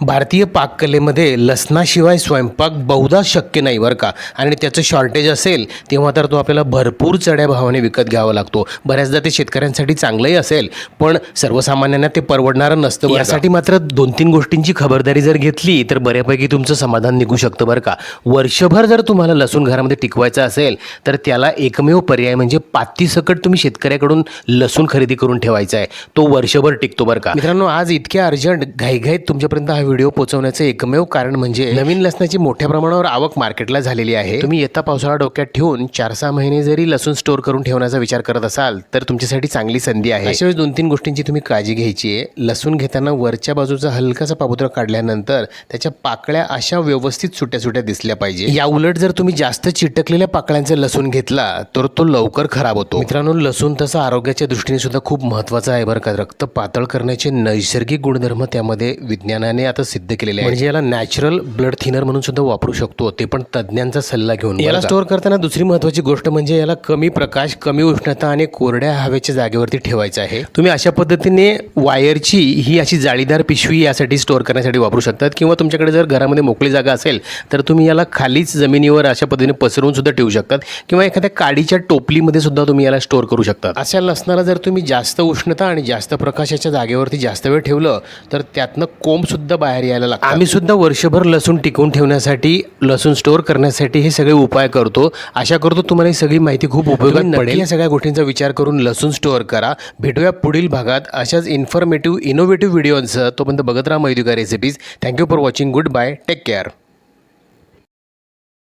भारतीय पाककलेमध्ये लसणाशिवाय स्वयंपाक बहुधा शक्य नाही बरं का? आणि त्याचं शॉर्टेज असेल तेव्हा तर तो आपल्याला भरपूर चढ्या भावाने विकत घ्यावा लागतो. बऱ्याचदा ते शेतकऱ्यांसाठी चांगलंही असेल पण सर्वसामान्यांना ते परवडणारं नसतं. यासाठी मात्र दोन तीन गोष्टींची खबरदारी जर घेतली तर बऱ्यापैकी तुमचं समाधान निघू शकतं बरं का? वर्षभर जर तुम्हाला लसूण घरामध्ये टिकवायचा असेल तर त्याला एकमेव पर्याय म्हणजे पातीसकट तुम्ही शेतकऱ्याकडून लसूण खरेदी करून ठेवायचा आहे. तो वर्षभर टिकतो बरं का? मित्रांनो आज इतक्या अर्जंट घाईघाईत तुमच्यापर्यंत हा व्हिडिओ पोहोचवण्याचं एकमेव कारण म्हणजे नवीन लसणाची मोठ्या प्रमाणावर आवक मार्केटला झालेली आहे. तुम्ही येता पावसाळा डोक्यात ठेवून चार सहा महिने जरी लसूण स्टोअर करून ठेवण्याचा विचार करत असाल तर तुमच्यासाठी चांगली संधी आहे. अशा वेळेस दोन तीन गोष्टींची तुम्ही काळजी घ्यायची आहे. लसूण घेताना वरच्या बाजूचा हलकासा पापुद्रा काढल्यानंतर त्याच्या पाकळ्या अशा व्यवस्थित सुट्या सुट्या दिसल्या पाहिजे. या उलट जर तुम्ही जास्त चिटकलेल्या पाकळ्यांचा लसूण घेतला तर तो लवकर खराब होतो. मित्रांनो लसूण तसा आरोग्याच्या दृष्टीने सुद्धा खूप महत्त्वाचा आहे बरं का. रक्त पातळ करण्याचे नैसर्गिक गुणधर्म त्यामध्ये विज्ञानाने आता सिद्ध केलेले आहे म्हणजे याला नॅचरल ब्लड थिनर म्हणून सुद्धा वापरू शकतो. ते पण तज्ज्ञांचा सल्ला घेऊन. याला स्टोअर करताना दुसरी महत्वाची गोष्ट म्हणजे याला कमी प्रकाश कमी उष्णता आणि कोरड्या हवेच्या जागेवरती ठेवायचं आहे. तुम्ही अशा पद्धतीने वायरची ही अशी जाळीदार पिशवी यासाठी स्टोअर करण्यासाठी वापरू शकतात. किंवा तुमच्याकडे जर घरामध्ये मोकळी जागा असेल तर तुम्ही याला खालीच जमिनीवर अशा पद्धतीने पसरवून सुद्धा ठेवू शकतात. किंवा एखाद्या काडीच्या टोपलीमध्ये सुद्धा तुम्ही याला स्टोअर करू शकता अशा लसणाला जर तुम्ही जास्त उष्णता आणि जास्त प्रकाशाच्या जागेवरती जास्त वेळ ठेवलं तर त्यातनं कोंब सुद्धा बाहेर यायला लागतं आम्ही सुद्धा वर्षभर लसूण टिकवून ठेवण्यासाठी लसूण स्टोअर करण्यासाठी हे सगळे उपाय करतो. आशा करतो तुम्हाला ही सगळी माहिती खूप उपयोगात पडेल. या सगळ्या गोष्टींचा विचार करून लसूण स्टोअर करा. भेटूया पुढील भागात अशाच इन्फॉर्मेटिव्ह इनोव्हेटिव्ह व्हिडिओंसह तोपर्यंत बघत राहा मैदुका recipes thank you for watching good bye take care